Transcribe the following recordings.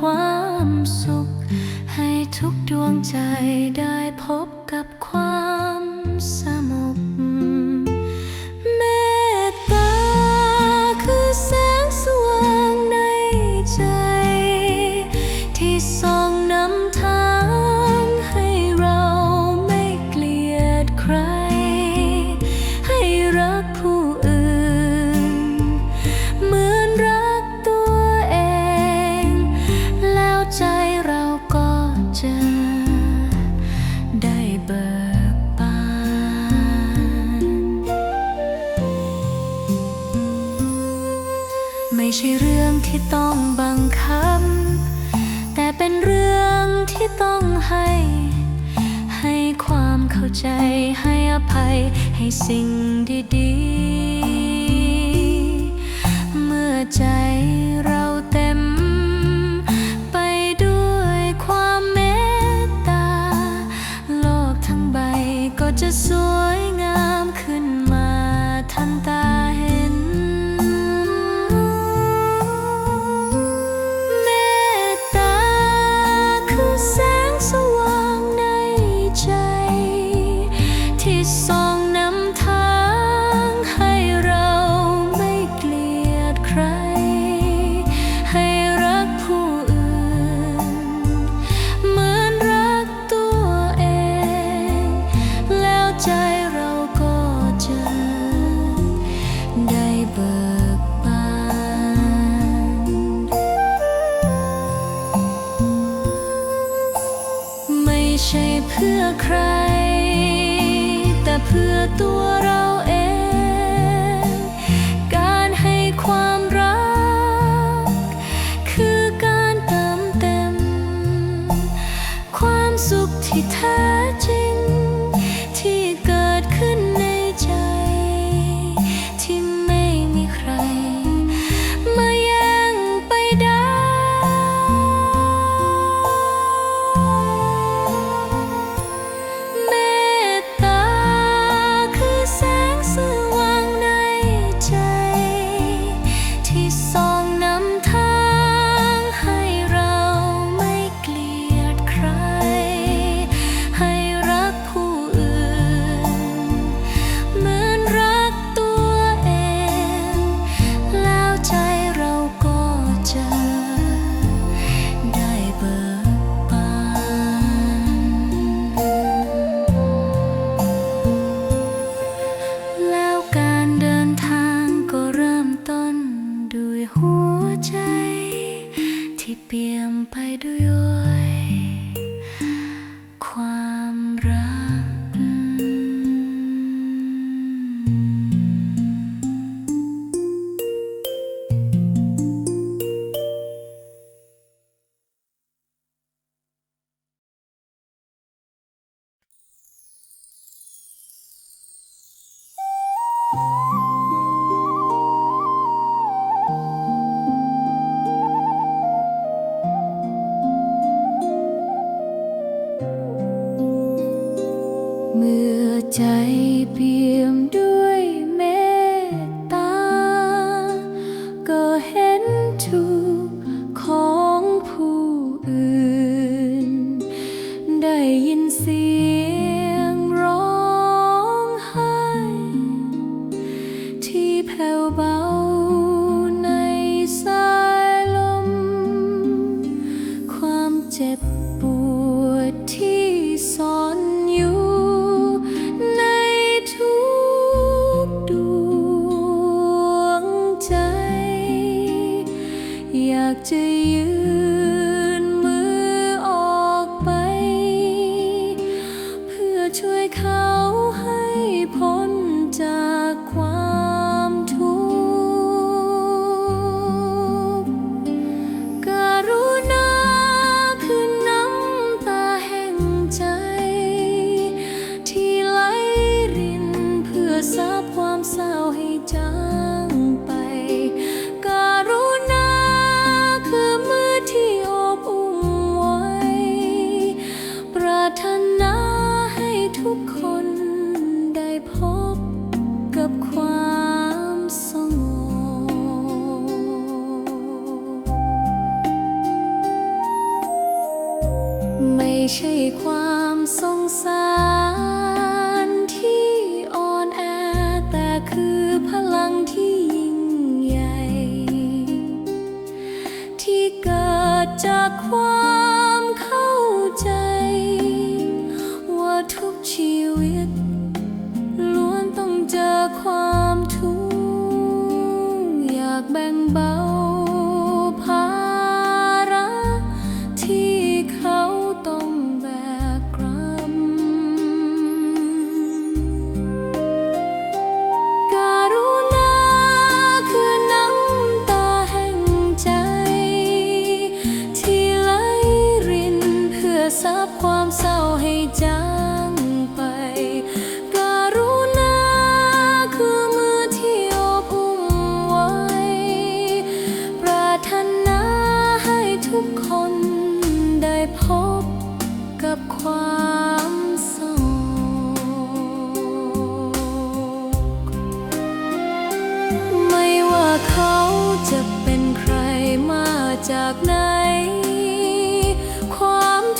ความสุข ให้ทุกดวงใจได้พบ he turned to you. ที่เกิดจากความเข้าใจ ว่าทุกชีวิต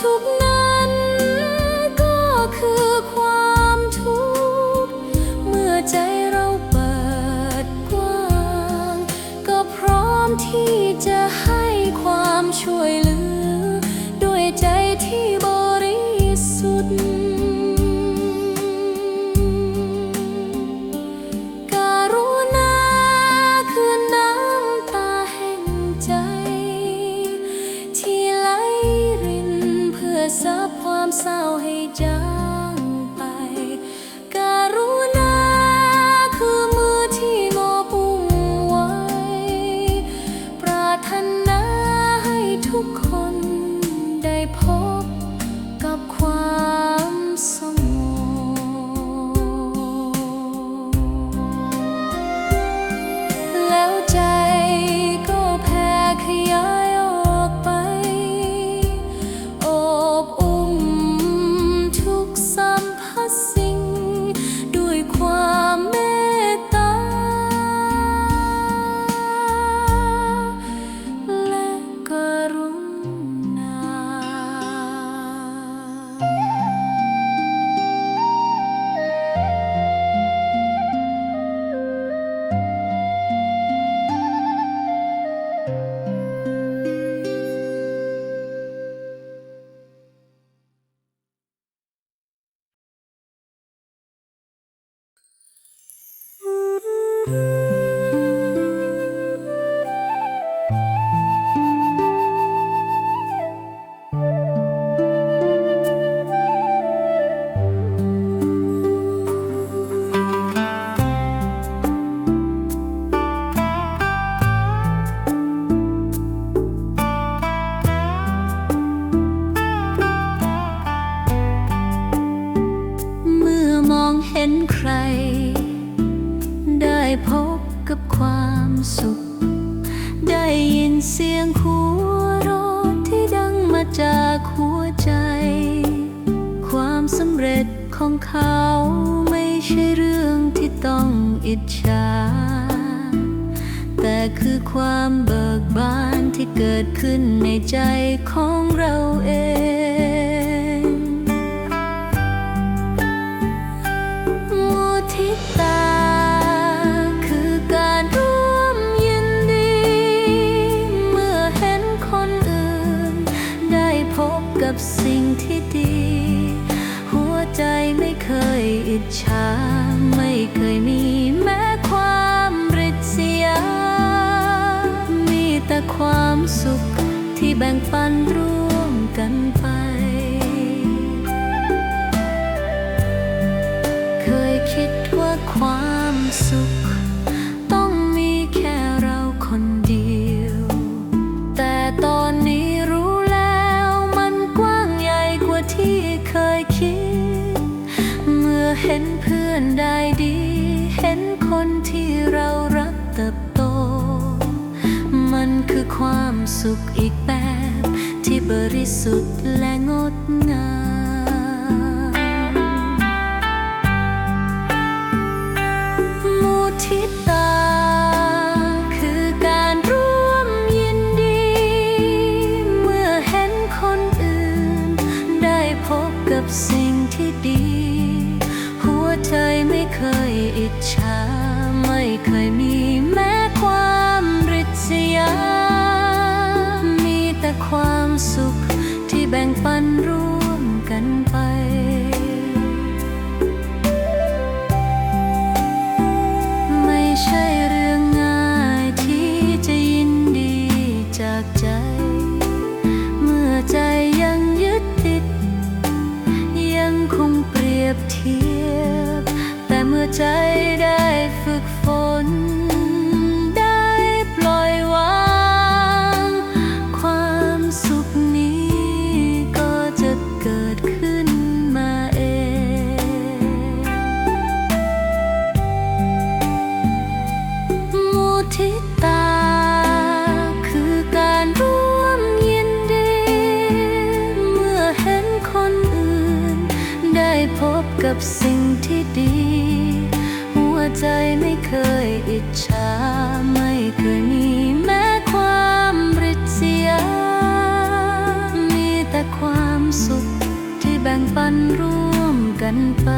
두 回家。ับความสุข ได้ยินเสียงหัวเราะที่ดังมาจากหัวใจ ความสำเร็จของเขาไม่ใช่เรื่องที่ต้องอิจฉา แต่คือความเบิกบานที่เกิดขึ้นในใจของเราเอง สิ่งที่ดี หัวใจไม่เคยอิจฉาไม่เคยมีแม้ความริษยา มีแต่ความสุขที่แบ่งปันร่วมกันไป เคยคิดว่าความสุข สุขอีกแบบ ที่บริสุทธิ์และงดงาม มูทิตา คือการร่วมยินดี เมื่อเห็นคนอื่น ได้พบกับสิ่ง so กับสิ่งที่ดี หัวใจไม่เคยอิจฉาไม่เคยมีแม้ความริษยา มีแต่ความสุขที่แบ่งปันร่วมกันไป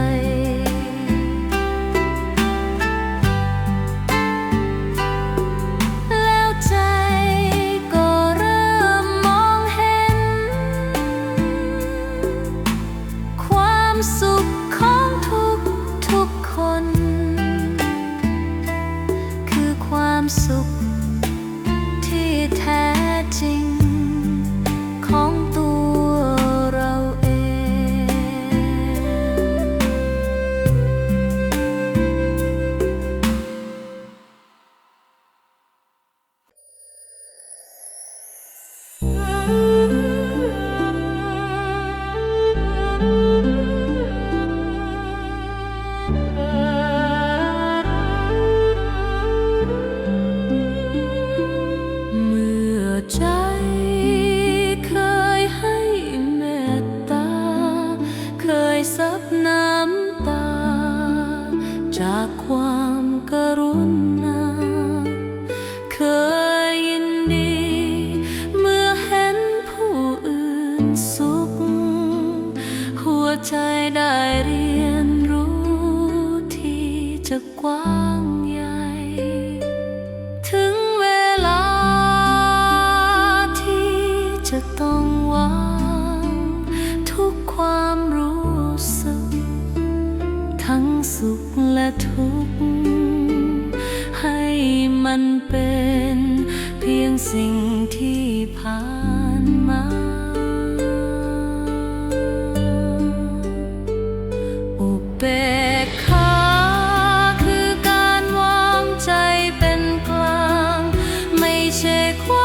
quoi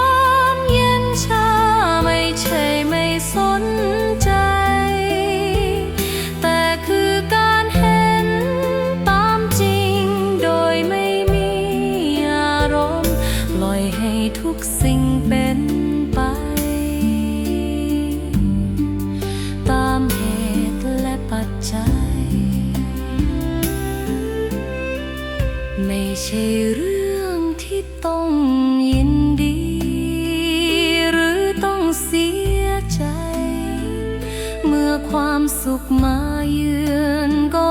ความสุขมาเยือนก็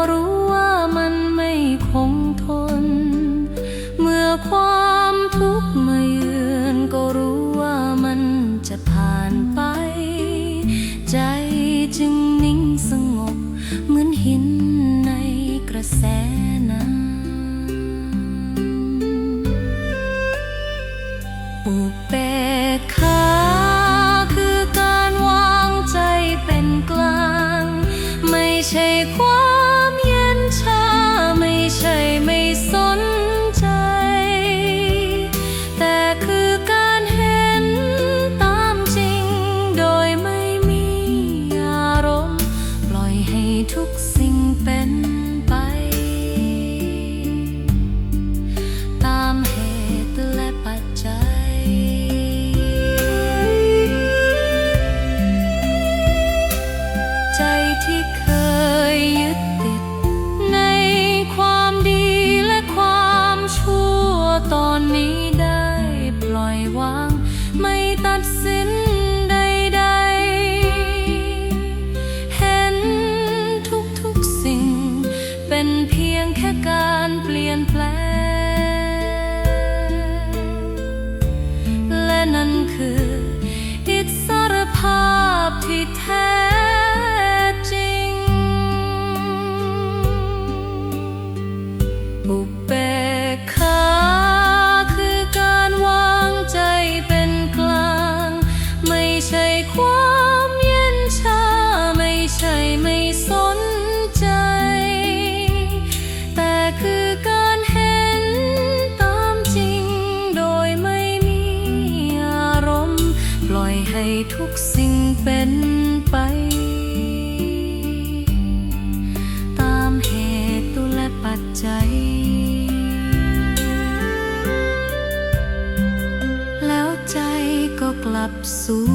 ลับสู่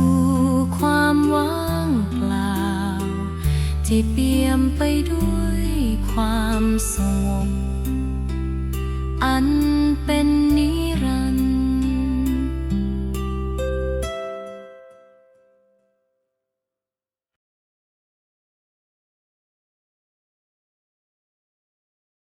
ความว่างเปล่า ที่เปี่ยมไปด้วยความสงบอันเป็นนี้